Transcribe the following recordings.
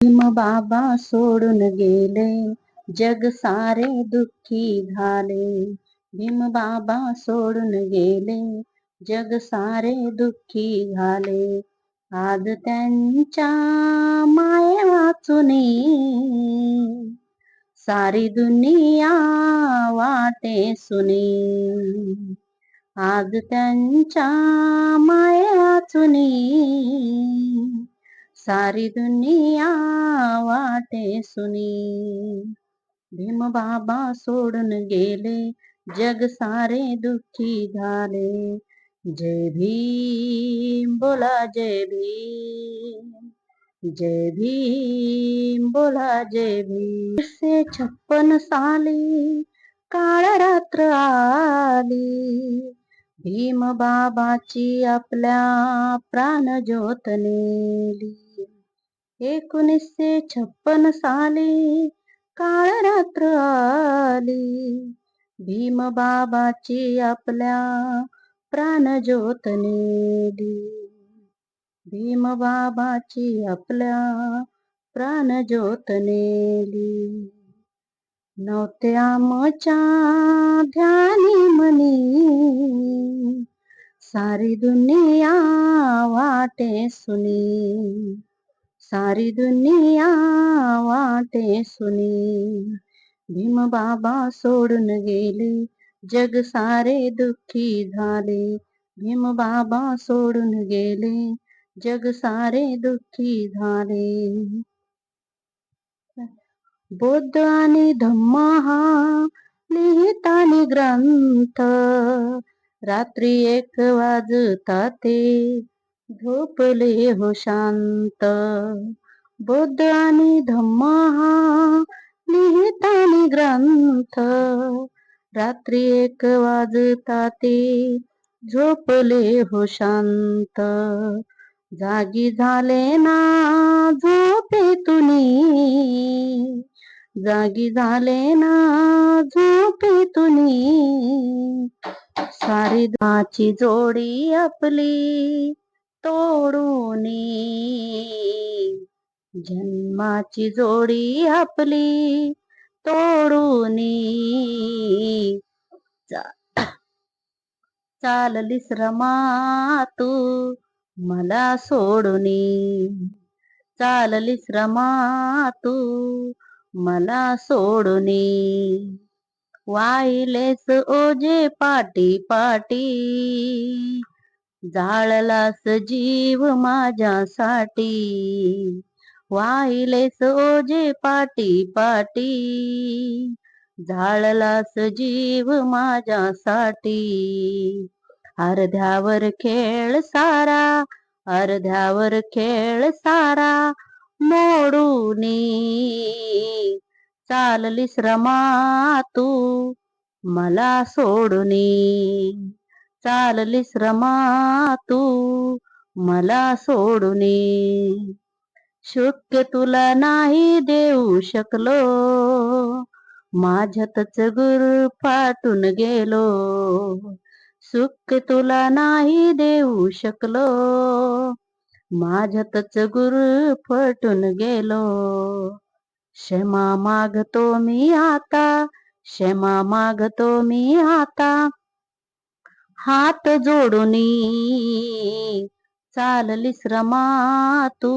भीम बाबा सोडून गेले जग सारे दुःखी झाले. भीम बाबा सोडून गेले जग सारे दुःखी झाले. आज त्यांच्या माया चुनी सारी दुनिया वाटे सुनी. आज त्यांच्या माया चुनी सारी दुनिया वाटे सुनी। भीम बाबा सोडून गेले जग सारे दुःखी झाले। जय भीम बोला जय भीम। जय भीम बोला जय भीम। से छप्पन साली काळ रात्र आली। भीम बाबाची आपल्या प्राण ज्योत नेली। एकोणीसशे छप्पन साली काळ रात्र आली. भीम बाबाची आपल्या प्राण ज्योत नेली. भीम बाबाची आपल्या प्राण ज्योत नेली. नव्हत्या मच्या ध्यानी मनी सारी दुनिया वाटे सुनी. सारी दुनिया वाटे सुनी। भीम बाबा सोडून गेले जग सारे दुःखी झाले। भीम बाबा सोडून गेले जग सारे दुःखी झाले। बौद्ध आणि धम्मा हा लिहितानी ग्रंथ रात्री एक वाजता ते झोपले हो शांत. बौद्ध आणि धम्मा हा लिहितानी ग्रंथ. रात्री एक वाजता ते झोपले हो शांत. जागी झाले ना झोपेतुनी. जागी झाले ना झोपेतुनी. सारी धाची जोडी आपली. तोडूनी जन्माची जोडी आपली तोडूनी चाललीस रमा तू मला सोडूनी चाललीस रमा तू मला सोडूनी वाईलेस ओजे पाटी पाटी. जाळलास जीव माझ्यासाठी. वाहिलेस सोजे पाटी पाटी. झाळलास जीव माझ्यासाठी. अर्ध्यावर खेळ सारा अर्ध्यावर खेळ सारा मोडूनी चाललीस रमा तू मला सोडूनी चाललीस रमा तू मला सोडूनी शक्य तुला नाही देऊ शकलो. माझ्यातच गुर फाटून गेलो. सुख तुला नाही देऊ शकलो. माझ्यातच गुर फटून गेलो. क्षमा मागतो मी आता. क्षमा मागतो मी आता. हात जोडूनी चाललीस रमा तू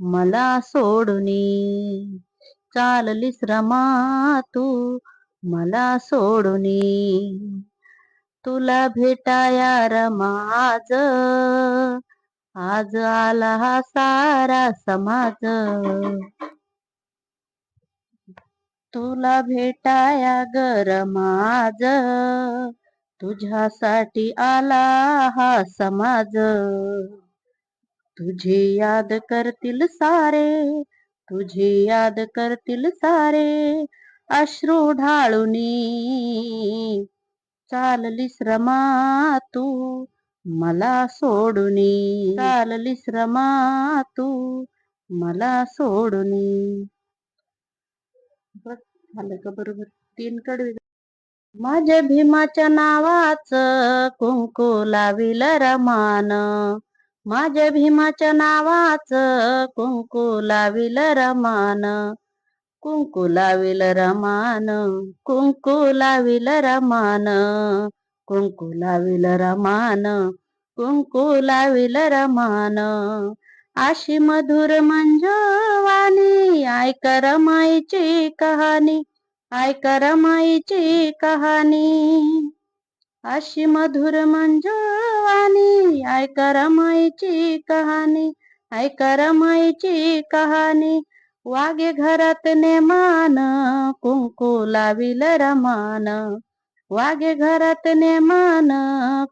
मला सोडूनी. चाललीस रमा तू मला सोडून. तुला भेटाया रमाज आज आला हा सारा समाज. तुला भेटाया गरमाज तुझ्यासाठी आला हा समाज. तुझी याद करतील सारे तुझी याद करतील सारे. अश्रू ढाळूनी चाललीस रमा तू मला सोडूनी. चाललीस रमा तू मला सोडूनी. बस झालं का बरोबर? तीन कडवे. माझ्या भीमाच्या नावाच कुंकू लाविल रमान. माझ्या भीमाच्या नावाचं कुंकू लाविल रमान. कुंकू लाविल रमान कुंकू लाविल रमान. कुंकू लाविल रमान कुंकू लाविल रमान. अशी मधुर मंजवानी ऐक रमाईची कहाणी. आयकर माईची कहाणी. अशी मधुर मंजवानी आयकर माईची कहाणी आयकर माईची कहाणी. वागे घरात नेमान कुंकू लाविल रमान. वागे घरात नेमान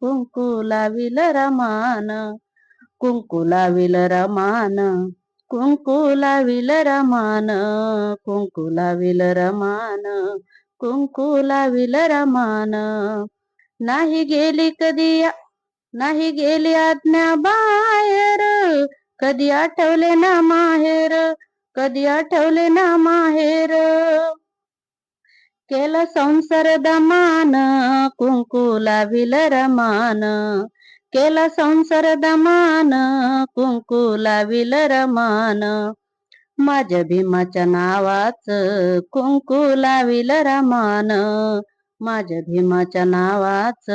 कुंकू लाविल रमान. कुंकू लाविल रमान. कुंकू लाविल रमान कुंकू लाविल रमान कुंकू लाविल रमान. नाही गेली कधी नाही गेली आज्ञा बाहेर कधी आठवले ना माहेर कधी आठवले ना माहेर. केलं संसार दमान कुंकू लाविल रमान. केला संसार दमान कुंकुलाविल रमान. माझ्या भीमाच्या नावाच कुंकुलाविल रमान. माझ्या भीमाच्या नावाच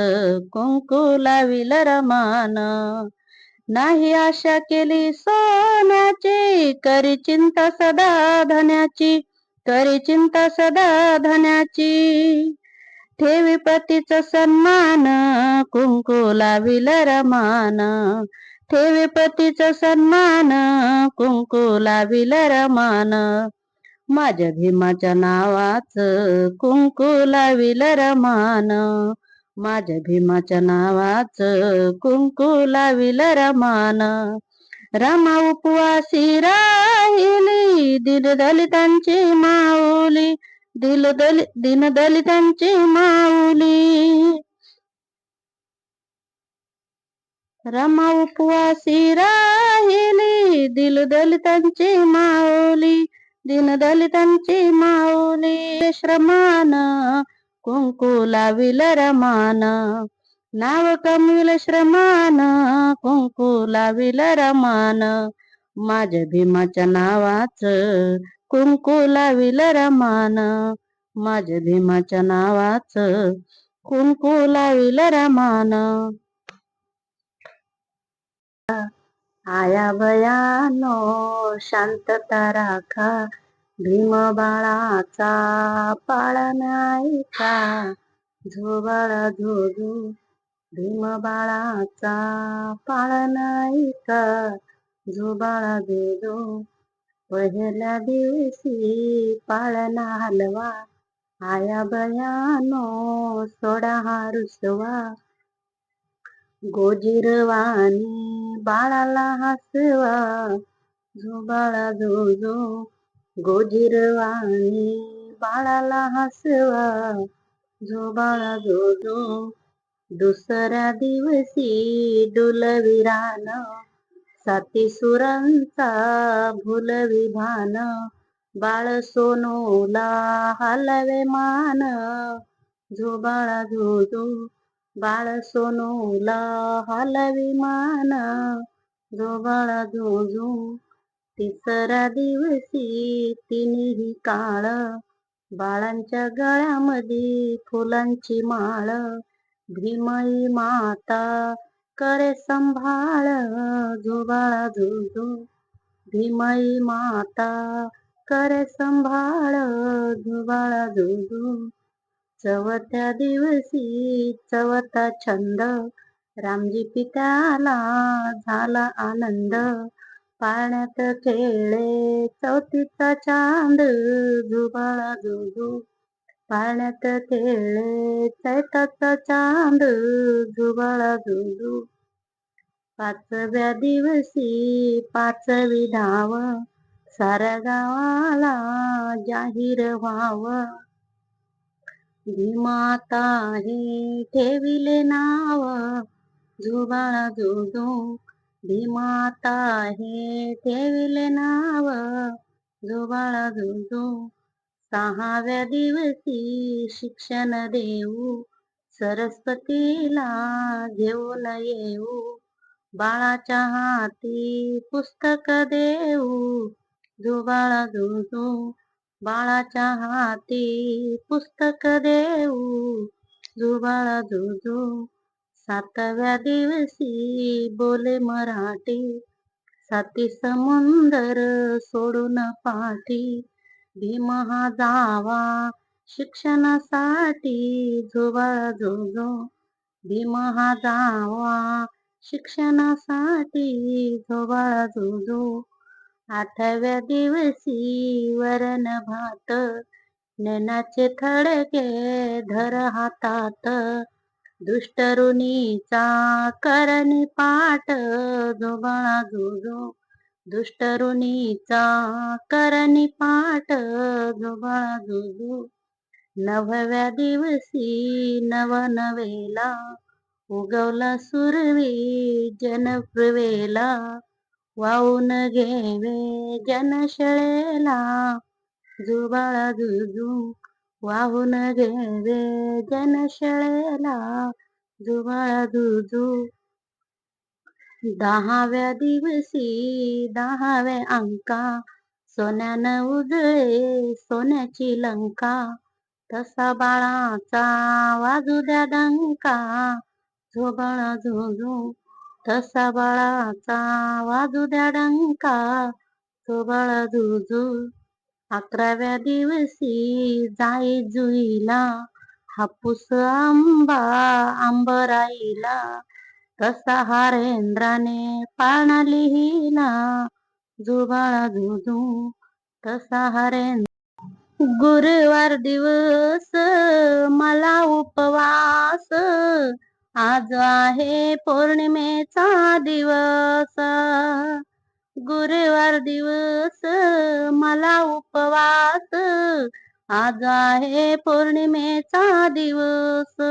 कुंकुलाविल रमान. नाही आशा केली सोन्याची करी चिंता सदा धन्याची करी चिंता सदा धन्याची. ठेवी पतीचा सन्मान कुंकू लाविल रमान. ठेवी पतीचा सन्मान कुंकू लाविल रमान. माझ्या भीमाच्या नावाच कुंकू लाविल रमान. माझ्या भीमाच्या नावाच कुंकू लाविल रमान. रामा उपवासी राहिली दिल दलितांची माऊली. दिल दलि दिन दलितांची माऊली. रमा उपवासी राहिली दिल दलितांची माऊली. दिन दलितांची माऊली श्रमान. कुंकू लाविल रमान. नाव कमविल श्रमान. कुंकू लाविल रमान. माझ्या भीमाच्या नावाच कुंकू लाविल रमान. माझ्या भीमाच्या नावाच कुंकू लाविल रमान. आया भयानो शांतता राखा. भीम बाळाचा पाळण ऐका. झोबाळा झोजू. भीम बाळाचा पाळण ऐका. झोबाळा झोजू. पहिल्या दिवशी पाळणा हलवा आया बयानो सोडा हा रुसवा. गोजिरवाणी बाळाला हसवा झोबाळा झोजो गोजिरवाणी बाळाला हसवा झोबाळा झोजो दुसऱ्या दिवशी डुलविरान साती सुरांचा भूल भान बाळ सोनूला हलवे मान. झोबाळा झोजो बाळ सोनूला हलवी मान. झोबाळा झोजो तिसरा दिवशी तिन्ही काळ. बाळांच्या गळ्यामध्ये फुलांची माळ. भीमई माता करे संभाळ झुबाळा झोजू भीमई माता करे संभाळ झुबाळा झोजू चवथ्या दिवशी चवथा छंद रामजी पित्याला झाला आनंद. पाण्यात खेळे चौथीचा चांद झुबाळा झुजू पाण्यात खेळे चैताचा चांद झुबाळा झुजू पाचव्या दिवशी पाचवी धाव साऱ्या गावाला जाहीर व्हावं. भीमाता हे ठेविले नाव झुबाळा झुजू भीमाता हे ठेविले नाव झुबाळा झुजू सहाव्या दिवशी शिक्षण देऊ. सरस्वतीला घेऊन येऊ. बाळाच्या हाती पुस्तक देऊ. झुबाळा बाळा बाळाच्या हाती पुस्तक देऊ. जो बाळा सातव्या दिवशी बोले मराठी. साती समुंदर सोडून पाठी. भीम हा जावा शिक्षणासाठी जो झुजो जो भीम हा जावा शिक्षणासाठी जो झुजो आठव्या दिवशी वरण भात नेनाचे थडके धर हातात. दुष्टरुणीचा करणी पाठ जो झुजो दुष्टरुणीचा करणी पाठ जो नवव्या दिवसी नव नवेला उगवला सुरवी जनप्रवेला वाहून घेवे जनशळेला जुबाळा जुजू. वाहून घेवे जनशळेला जुबाळा जुजू. दहाव्या दिवशी दहाव्या अंका सोन्यानं उजळे सोन्याची लंका तसा बाळाचा वाजू द्या डंका झोबळ झोजू तसा बाळाचा वाजू द्या डंका झोबळ झुजू अकराव्या दिवशी जाई जुईला हापूस आंबा आंबराईला तसा हारेंद्राने पाण लिहिला? जुबाळा जुजू तसा हरेंद्र गुरुवार दिवस मला उपवास. आज आहे पौर्णिमेचा दिवस. गुरुवार दिवस मला उपवास. आज आहे पौर्णिमेचा दिवस.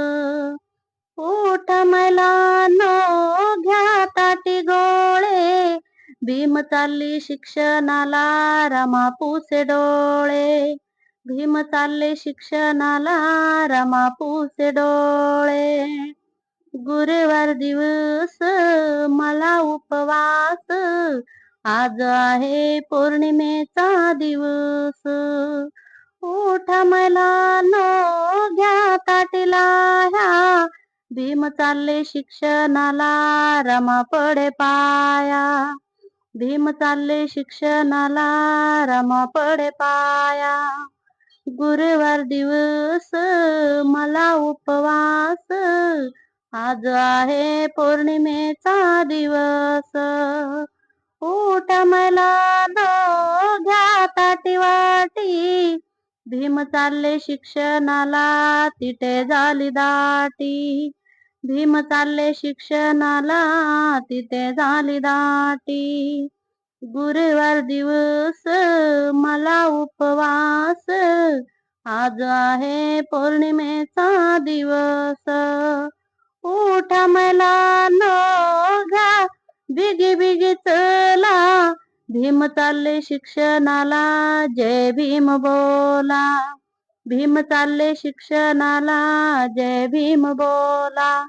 ओठ मला नो घ्या ताटी गोळे. भीम चालली शिक्षणाला रमा डोळे. भीम चालले शिक्षणाला रमा डोळे. गुरुवार दिवस मला उपवास. आज आहे पौर्णिमेचा दिवस. ओठ मला नो घ्या ताटीला ह्या भीम चालले शिक्षणाला रमा पडे पाया. भीम चालले शिक्षणाला रमा पडे पाया. गुरुवार दिवस मला उपवास. आज आहे पौर्णिमेचा दिवस. ऊट मला घ्या ताटी वाटी. भीम चालले शिक्षणाला तिथे झाली दाटी. भीम चालले शिक्षणाला तिथे झाली दाटी. गुरुवार दिवस मला उपवास. आज आहे पौर्णिमेचा दिवस. उठ मला न बिगी बिगी चला. भीम चालले शिक्षणाला जय भीम बोला. भीम चालले शिक्षणाला जय भीम बोला.